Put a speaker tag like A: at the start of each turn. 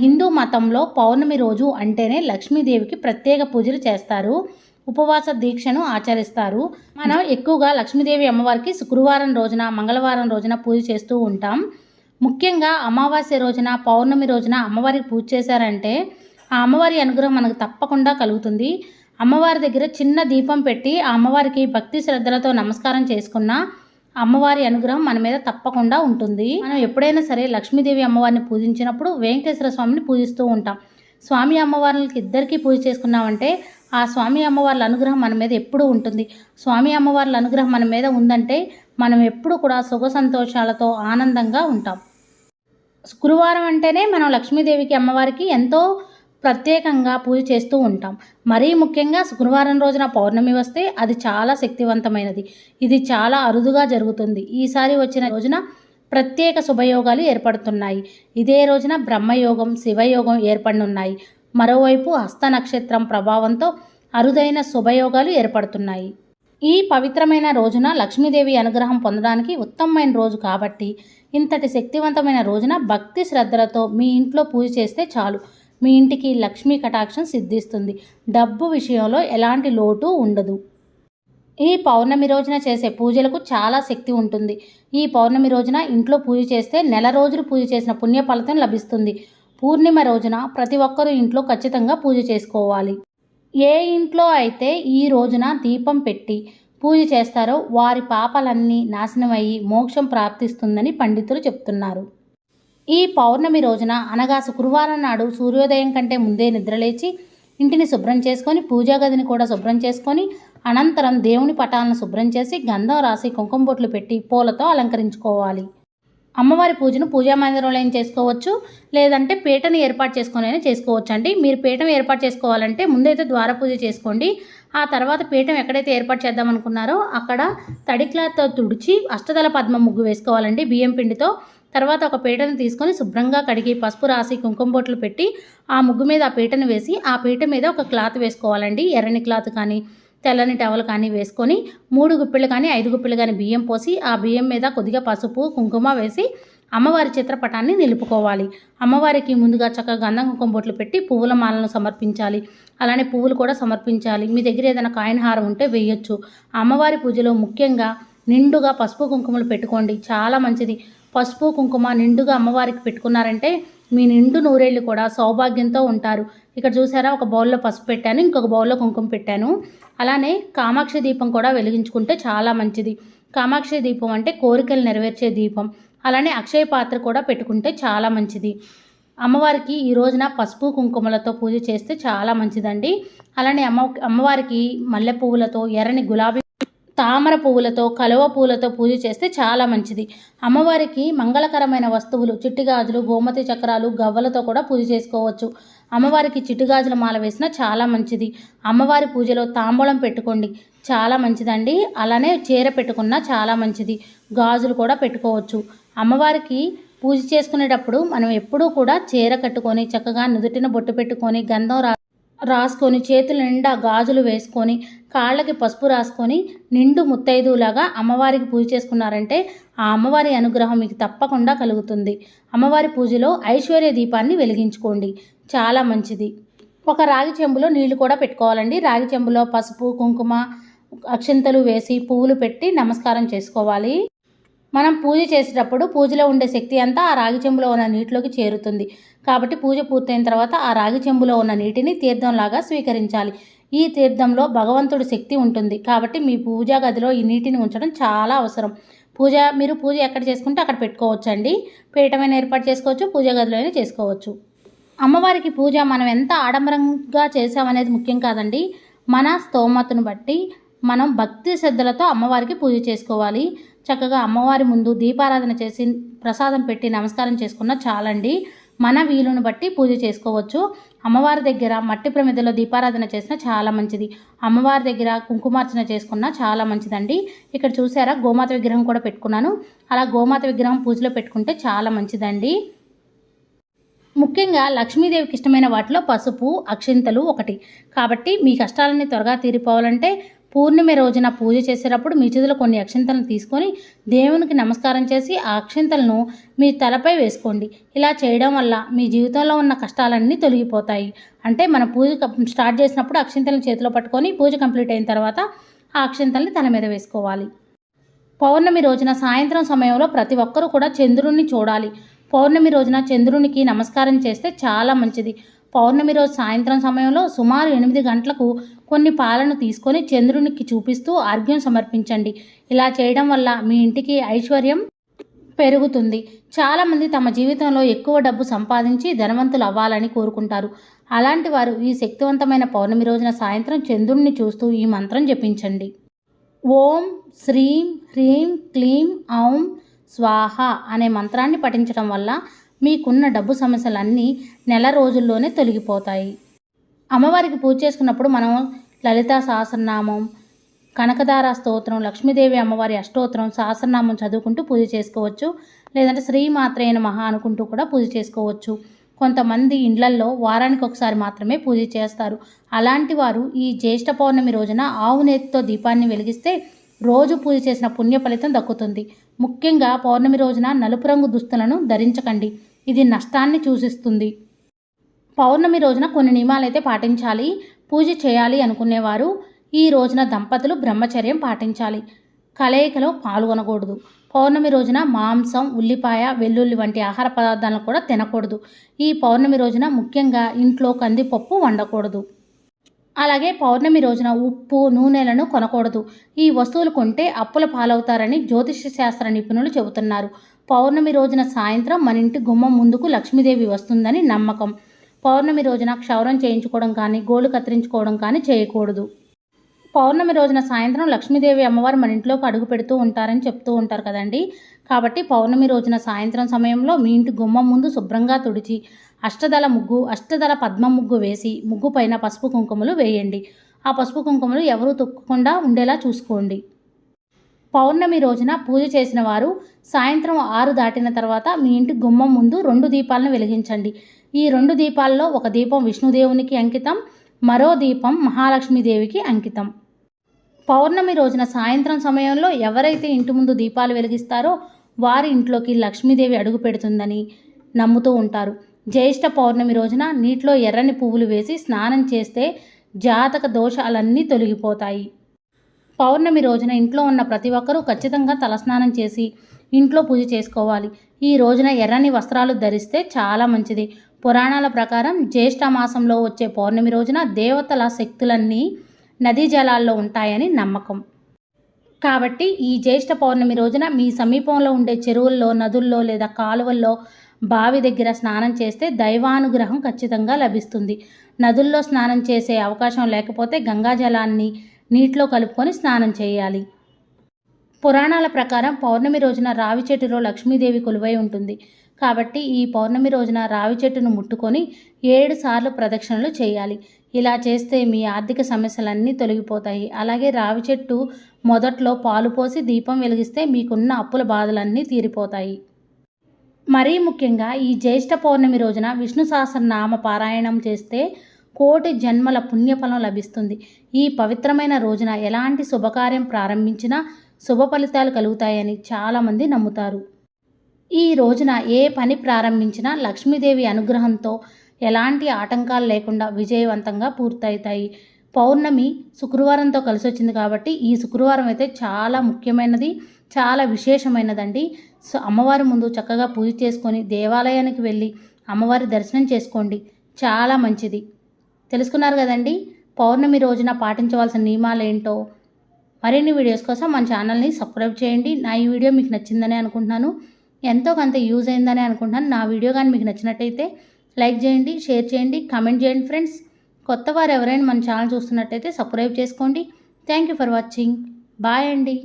A: హిందూ మతంలో పౌర్ణమి రోజు అంటేనే లక్ష్మీదేవికి ప్రత్యేక పూజలు చేస్తారు ఉపవాస దీక్షను ఆచరిస్తారు. మనం ఎక్కువగా లక్ష్మీదేవి అమ్మవారికి శుక్రవారం రోజున మంగళవారం రోజున పూజ చేస్తూ ఉంటాం. ముఖ్యంగా అమావాస్య రోజున పౌర్ణమి రోజున అమ్మవారికి పూజ చేశారంటే ఆ అమ్మవారి అనుగ్రహం మనకు తప్పకుండా కలుగుతుంది. అమ్మవారి దగ్గర చిన్న దీపం పెట్టి ఆ అమ్మవారికి భక్తి శ్రద్ధలతో నమస్కారం చేసుకున్న అమ్మవారి అనుగ్రహం మన మీద తప్పకుండా ఉంటుంది. మనం ఎప్పుడైనా సరే లక్ష్మీదేవి అమ్మవారిని పూజించినప్పుడు వెంకటేశ్వర స్వామిని పూజిస్తూ ఉంటాం. స్వామి అమ్మవార్లకి ఇద్దరికీ పూజ చేసుకున్నామంటే ఆ స్వామి అమ్మవార్ల అనుగ్రహం మన మీద ఎప్పుడూ ఉంటుంది. స్వామి అమ్మవార్ల అనుగ్రహం మన మీద ఉందంటే మనం ఎప్పుడు కూడా సుఖ సంతోషాలతో ఆనందంగా ఉంటాం. శుక్రవారం అంటేనే మనం లక్ష్మీదేవికి అమ్మవారికి ఎంతో ప్రత్యేకంగా పూజ చేస్తూ ఉంటాం. మరీ ముఖ్యంగా శుక్రవారం రోజున పౌర్ణమి వస్తే అది చాలా శక్తివంతమైనది. ఇది చాలా అరుదుగా జరుగుతుంది. ఈసారి వచ్చిన రోజున ప్రత్యేక శుభయోగాలు ఏర్పడుతున్నాయి. ఇదే రోజున బ్రహ్మయోగం శివయోగం ఏర్పడనున్నాయి. మరోవైపు హస్త నక్షత్రం ప్రభావంతో అరుదైన శుభయోగాలు ఏర్పడుతున్నాయి. ఈ పవిత్రమైన రోజున లక్ష్మీదేవి అనుగ్రహం పొందడానికి ఉత్తమమైన రోజు కాబట్టి ఇంతటి శక్తివంతమైన రోజున భక్తి శ్రద్ధలతో మీ ఇంట్లో పూజ చేస్తే చాలు. మీ ఇంటికి లక్ష్మీ కటాక్షం సిద్ధిస్తుంది. డబ్బు విషయంలో ఎలాంటి లోటు ఉండదు. ఈ పౌర్ణమి రోజున చేసే పూజలకు చాలా శక్తి ఉంటుంది. ఈ పౌర్ణమి రోజున ఇంట్లో పూజ చేస్తే నెల రోజులు పూజ చేసిన పుణ్య ఫలితం లభిస్తుంది. పూర్ణిమ రోజున ప్రతి ఒక్కరూ ఇంట్లో ఖచ్చితంగా పూజ చేసుకోవాలి. ఏ ఇంట్లో అయితే ఈ రోజున దీపం పెట్టి పూజ చేస్తారో వారి పాపాలన్నీ నాశనమయ్యి మోక్షం ప్రాప్తిస్తుందని పండితులు చెప్తున్నారు. ఈ పౌర్ణమి రోజున అనగా శుక్రవారం నాడు సూర్యోదయం కంటే ముందే నిద్రలేచి ఇంటిని శుభ్రం చేసుకొని పూజా గదిని కూడా శుభ్రం చేసుకొని అనంతరం దేవుని పటాలను శుభ్రం చేసి గంధం రాసి కుంకుమ బొట్లు పెట్టి పూలతో అలంకరించుకోవాలి. అమ్మవారి పూజను పూజా మందిరంలో ఏం చేసుకోవచ్చు? లేదంటే పీటను ఏర్పాటు చేసుకొని అయినా చేసుకోవచ్చు అండి. మీరు పీఠం ఏర్పాటు చేసుకోవాలంటే ముందైతే ద్వార పూజ చేసుకోండి. ఆ తర్వాత పీఠం ఎక్కడైతే ఏర్పాటు చేద్దాం అనుకున్నారో అక్కడ తడి క్లాత్తో తుడిచి అష్టదళ పద్మ ముగ్గు వేసుకోవాలండి బియ్యం పిండితో. తర్వాత ఒక పీటను తీసుకొని శుభ్రంగా కడిగి పసుపు రాసి కుంకుమ బొట్లు పెట్టి ఆ ముగ్గు మీద ఆ పీటను వేసి ఆ పీట మీద ఒక క్లాత్ వేసుకోవాలండి. ఎర్రని క్లాత్ కానీ తెల్లని టవల్ కానీ వేసుకొని మూడు గుప్పిళ్ళు కానీ ఐదు గుప్పిళ్ళు కానీ బియ్యం పోసి ఆ బియ్యం మీద కొద్దిగా పసుపు కుంకుమ వేసి అమ్మవారి చిత్రపటాన్ని నిలుపుకోవాలి. అమ్మవారికి ముందుగా చక్కగా గంధం కుంకుమ బొట్లు పెట్టి పువ్వుల మాలను సమర్పించాలి. అలానే పువ్వులు కూడా సమర్పించాలి. మీ దగ్గర ఏదైనా కాయిన్ హారం ఉంటే వేయొచ్చు. అమ్మవారి పూజలో ముఖ్యంగా నిండుగా పసుపు కుంకుమలు పెట్టుకోండి. చాలా మంచిది. పసుపు కుంకుమ నిండుగా అమ్మవారికి పెట్టుకున్నారంటే మీ నిండు నూరేళ్ళు కూడా సౌభాగ్యంతో ఉంటారు. ఇక్కడ చూసారా ఒక బౌల్లో పసుపు పెట్టాను ఇంకొక బౌల్లో కుంకుమ పెట్టాను. అలానే కామాక్షి దీపం కూడా వెలిగించుకుంటే చాలా మంచిది. కామాక్షి దీపం అంటే కోరికలు నెరవేర్చే దీపం. అలానే అక్షయ పాత్ర కూడా పెట్టుకుంటే చాలా మంచిది. అమ్మవారికి ఈ రోజున పసుపు కుంకుమలతో పూజ చేస్తే చాలా మంచిదండి. అలానే అమ్మ అమ్మవారికి మల్లె పువ్వులతో ఎర్రని గులాబీ తామర పువ్వులతో కలువ పువ్వులతో పూజ చేస్తే చాలా మంచిది. అమ్మవారికి మంగళకరమైన వస్తువులు చిట్టిగాజులు గోమతి చక్రాలు గవ్వలతో కూడా పూజ చేసుకోవచ్చు. అమ్మవారికి చిట్టుగాజుల మాల వేసినా చాలా మంచిది. అమ్మవారి పూజలో తాంబూలం పెట్టుకోండి చాలా మంచిదండి. అలానే చీర పెట్టుకున్నా చాలా మంచిది. గాజులు కూడా పెట్టుకోవచ్చు. అమ్మవారికి పూజ చేసుకునేటప్పుడు మనం ఎప్పుడూ కూడా చీర కట్టుకొని చక్కగా నుదుటిన బొట్టు పెట్టుకొని గంధం రా రాసుకొని చేతుల నిండా గాజులు వేసుకొని కాళ్ళకి పసుపు రాసుకొని నిండు ముత్తైదులాగా అమ్మవారికి పూజ చేసుకున్నారంటే ఆ అమ్మవారి అనుగ్రహం మీకు తప్పకుండా కలుగుతుంది. అమ్మవారి పూజలో ఐశ్వర్య దీపాన్ని వెలిగించుకోండి. చాలా మంచిది. ఒక రాగి చెంబులో నీళ్ళు కూడా పెట్టుకోవాలండి. రాగి చెంబులో పసుపు కుంకుమ అక్షంతలు వేసి పువ్వులు పెట్టి నమస్కారం చేసుకోవాలి. మనం పూజ చేసేటప్పుడు పూజలో ఉండే శక్తి అంతా ఆ రాగి చెంబులో ఉన్న నీటిలోకి చేరుతుంది. కాబట్టి పూజ పూర్తయిన తర్వాత ఆ రాగి చెంబులో ఉన్న నీటిని తీర్థంలాగా స్వీకరించాలి. ఈ తీర్థంలో భగవంతుడి శక్తి ఉంటుంది. కాబట్టి మీ పూజా గదిలో ఈ నీటిని ఉంచడం చాలా అవసరం. పూజ మీరు పూజ ఎక్కడ చేసుకుంటే అక్కడ పెట్టుకోవచ్చు అండి పీఠమైన ఏర్పాటు చేసుకోవచ్చు పూజా గదిలోనే చేసుకోవచ్చు. అమ్మవారికి పూజ మనం ఎంత ఆడంబరంగా చేసామనేది ముఖ్యం కాదండి. మన స్తోమతను బట్టి మనం భక్తి శ్రద్ధలతో అమ్మవారికి పూజ చేసుకోవాలి. చక్కగా అమ్మవారి ముందు దీపారాధన చేసి ప్రసాదం పెట్టి నమస్కారం చేసుకున్న చాలండి. మన వీలును బట్టి పూజ చేసుకోవచ్చు. అమ్మవారి దగ్గర మట్టి ప్రమిదలో దీపారాధన చేసిన చాలా మంచిది. అమ్మవారి దగ్గర కుంకుమార్చన చేసుకున్న చాలా మంచిదండి. ఇక్కడ చూసారా గోమాత విగ్రహం కూడా పెట్టుకున్నాను. అలా గోమాత విగ్రహం పూజలో పెట్టుకుంటే చాలా మంచిదండి. ముఖ్యంగా లక్ష్మీదేవికి ఇష్టమైన వాటిలో పసుపు అక్షింతలు ఒకటి. కాబట్టి మీ కష్టాలన్నీ త్వరగా తీరిపోవాలంటే పూర్ణిమ రోజున పూజ చేసేటప్పుడు మీ చేతిలో కొన్ని అక్షింతలను తీసుకొని దేవునికి నమస్కారం చేసి ఆ అక్షింతలను మీ తలపై వేసుకోండి. ఇలా చేయడం వల్ల మీ జీవితంలో ఉన్న కష్టాలన్నీ తొలగిపోతాయి. అంటే మన పూజ స్టార్ట్ చేసినప్పుడు అక్షింతలను చేతిలో పట్టుకొని పూజ కంప్లీట్ అయిన తర్వాత ఆ అక్షింతల్ని తల మీద వేసుకోవాలి. పౌర్ణమి రోజున సాయంత్రం సమయంలో ప్రతి ఒక్కరూ కూడా చంద్రుణ్ణి చూడాలి. పౌర్ణమి రోజున చంద్రునికి నమస్కారం చేస్తే చాలా మంచిది. పౌర్ణమి రోజు సాయంత్రం సమయంలో సుమారు ఎనిమిది గంటలకు కొన్ని పాలను తీసుకొని చంద్రునికి చూపిస్తూ అర్ఘ్యం సమర్పించండి. ఇలా చేయడం వల్ల మీ ఇంటికి ఐశ్వర్యం పెరుగుతుంది. చాలామంది తమ జీవితంలో ఎక్కువ డబ్బు సంపాదించి ధనవంతులు అవ్వాలని కోరుకుంటారు. అలాంటి వారు ఈ శక్తివంతమైన పౌర్ణమి రోజున సాయంత్రం చంద్రుణ్ణి చూస్తూ ఈ మంత్రం జపించండి. ఓం శ్రీం హ్రీం క్లీం ఔం స్వాహ అనే మంత్రాన్ని పఠించడం వల్ల మీకున్న డబ్బు సమస్యలన్నీ నెల రోజుల్లోనే తొలగిపోతాయి. అమ్మవారికి పూజ చేసుకున్నప్పుడు మనం లలితా సహస్రనామం కనకదార స్తోత్రం లక్ష్మీదేవి అమ్మవారి అష్టోత్తరం సహస్రనామం చదువుకుంటూ పూజ చేసుకోవచ్చు. లేదంటే శ్రీమాత్రేన మహా అనుకుంటూ కూడా పూజ చేసుకోవచ్చు. కొంతమంది ఇండ్లల్లో వారానికి ఒకసారి మాత్రమే పూజ చేస్తారు. అలాంటి వారు ఈ జ్యేష్ఠ పౌర్ణమి రోజున ఆవు నేతితో దీపాన్ని వెలిగిస్తే రోజు పూజ చేసిన పుణ్య ఫలితం దక్కుతుంది. ముఖ్యంగా పౌర్ణమి రోజున నలుపు రంగు దుస్తులను ధరించకండి. ఇది నష్టాన్ని సూచిస్తుంది పౌర్ణమి రోజున కొన్ని నియమాలైతే పాటించాలి పూజ చేయాలి అనుకునేవారు. ఈ రోజున దంపతులు బ్రహ్మచర్యం పాటించాలి. కలయికలో పాల్గొనకూడదు. పౌర్ణమి రోజున మాంసం ఉల్లిపాయ వెల్లుల్లి వంటి ఆహార పదార్థాలను కూడా తినకూడదు. ఈ పౌర్ణమి రోజున ముఖ్యంగా ఇంట్లో కందిపప్పు వండకూడదు. అలాగే పౌర్ణమి రోజున ఉప్పు నూనెలను కొనకూడదు. ఈ వస్తువులు కొంటే అప్పుల పాలవుతారని జ్యోతిష శాస్త్ర నిపుణులు చెబుతున్నారు. పౌర్ణమి రోజున సాయంత్రం మన ఇంటి గుమ్మం ముందుకు లక్ష్మీదేవి వస్తుందని నమ్మకం. పౌర్ణమి రోజున క్షౌరం చేయించుకోవడం కానీ గోలు కత్తిరించుకోవడం కానీ చేయకూడదు. పౌర్ణమి రోజున సాయంత్రం లక్ష్మీదేవి అమ్మవారు మన ఇంట్లోకి అడుగు పెడుతూ ఉంటారని చెప్తూ ఉంటారు కదండి. కాబట్టి పౌర్ణమి రోజున సాయంత్రం సమయంలో మీ ఇంటి గుమ్మం ముందు శుభ్రంగా తుడిచి అష్టదళ ముగ్గు అష్టదళ పద్మ ముగ్గు వేసి ముగ్గు పైన పసుపు కుంకుమలు వేయండి. ఆ పసుపు కుంకుమలు ఎవరూ తొక్కకుండా ఉండేలా చూసుకోండి. పౌర్ణమి రోజున పూజ చేసిన వారు సాయంత్రం ఆరు దాటిన తర్వాత మీ ఇంటి గుమ్మం ముందు రెండు దీపాలను వెలిగించండి. ఈ రెండు దీపాల్లో ఒక దీపం విష్ణుదేవునికి అంకితం మరో దీపం మహాలక్ష్మీదేవికి అంకితం. పౌర్ణమి రోజున సాయంత్రం సమయంలో ఎవరైతే ఇంటి ముందు దీపాలు వెలిగిస్తారో వారి ఇంట్లోకి లక్ష్మీదేవి అడుగు పెడుతుందని నమ్ముతూ ఉంటారు. జ్యేష్ఠ పౌర్ణమి రోజున నీటిలో ఎర్రని పువ్వులు వేసి స్నానం చేస్తే జాతక దోషాలన్నీ తొలగిపోతాయి. పౌర్ణమి రోజున ఇంట్లో ఉన్న ప్రతి ఒక్కరూ ఖచ్చితంగా తలస్నానం చేసి ఇంట్లో పూజ చేసుకోవాలి. ఈ రోజున ఎర్రని వస్త్రాలు ధరిస్తే చాలా మంచిది. పురాణాల ప్రకారం జ్యేష్ఠ మాసంలో వచ్చే పౌర్ణమి రోజున దేవతల శక్తులన్నీ నదీ జలాల్లో ఉంటాయని నమ్మకం. కాబట్టి ఈ జ్యేష్ఠ పౌర్ణమి రోజున మీ సమీపంలో ఉండే చెరువుల్లో నదుల్లో లేదా కాలువల్లో బావి దగ్గర స్నానం చేస్తే దైవానుగ్రహం ఖచ్చితంగా లభిస్తుంది. నదుల్లో స్నానం చేసే అవకాశం లేకపోతే గంగా జలాన్ని నీటిలో కలుపుకొని స్నానం చేయాలి. పురాణాల ప్రకారం పౌర్ణమి రోజున రావి చెట్టులో లక్ష్మీదేవి కొలువై ఉంటుంది. కాబట్టి ఈ పౌర్ణమి రోజున రావి చెట్టును ముట్టుకొని ఏడు సార్లు ప్రదక్షిణలు చేయాలి. ఇలా చేస్తే మీ ఆర్థిక సమస్యలన్నీ తొలగిపోతాయి. అలాగే రావి చెట్టు మొదట్లో పాలు పోసి దీపం వెలిగిస్తే మీకున్న అప్పుల బాధలన్నీ తీరిపోతాయి. మరీ ముఖ్యంగా ఈ జ్యేష్ఠ పౌర్ణమి రోజున విష్ణు సహస్రనామ పారాయణం చేస్తే కోటి జన్మల పుణ్యఫలం లభిస్తుంది. ఈ పవిత్రమైన రోజున ఎలాంటి శుభకార్యం ప్రారంభించినా శుభ ఫలితాలు కలుగుతాయని చాలామంది నమ్ముతారు. ఈ రోజున ఏ పని ప్రారంభించినా లక్ష్మీదేవి అనుగ్రహంతో ఎలాంటి ఆటంకాలు లేకుండా విజయవంతంగా పూర్తవుతాయి. పౌర్ణమి శుక్రవారంతో కలిసి వచ్చింది కాబట్టి ఈ శుక్రవారం అయితే చాలా ముఖ్యమైనది చాలా విశేషమైనదండి. సో అమ్మవారి ముందు చక్కగా పూజ చేసుకొని దేవాలయానికి వెళ్ళి అమ్మవారి దర్శనం చేసుకోండి. చాలా మంచిది. తెలుసుకున్నారు కదండి. పౌర్ణమి రోజున పాటించవలసిన నియమాలు ఏంటో మరిన్ని వీడియోస్ కోసం మన ఛానల్ని సబ్స్క్రైబ్ చేయండి. నా ఈ వీడియో మీకు నచ్చిందని అనుకుంటున్నాను. ఎంతో కొంత యూజ్ అయిందని అనుకుంటున్నాను. నా వీడియో కానీ మీకు నచ్చినట్టయితే లైక్ చేయండి షేర్ చేయండి కామెంట్ చేయండి ఫ్రెండ్స్. కొత్త వారు ఎవరైనా మన ఛానల్ చూస్తున్నట్టయితే సబ్స్క్రైబ్ చేసుకోండి. Thank you for watching. Bye అండి.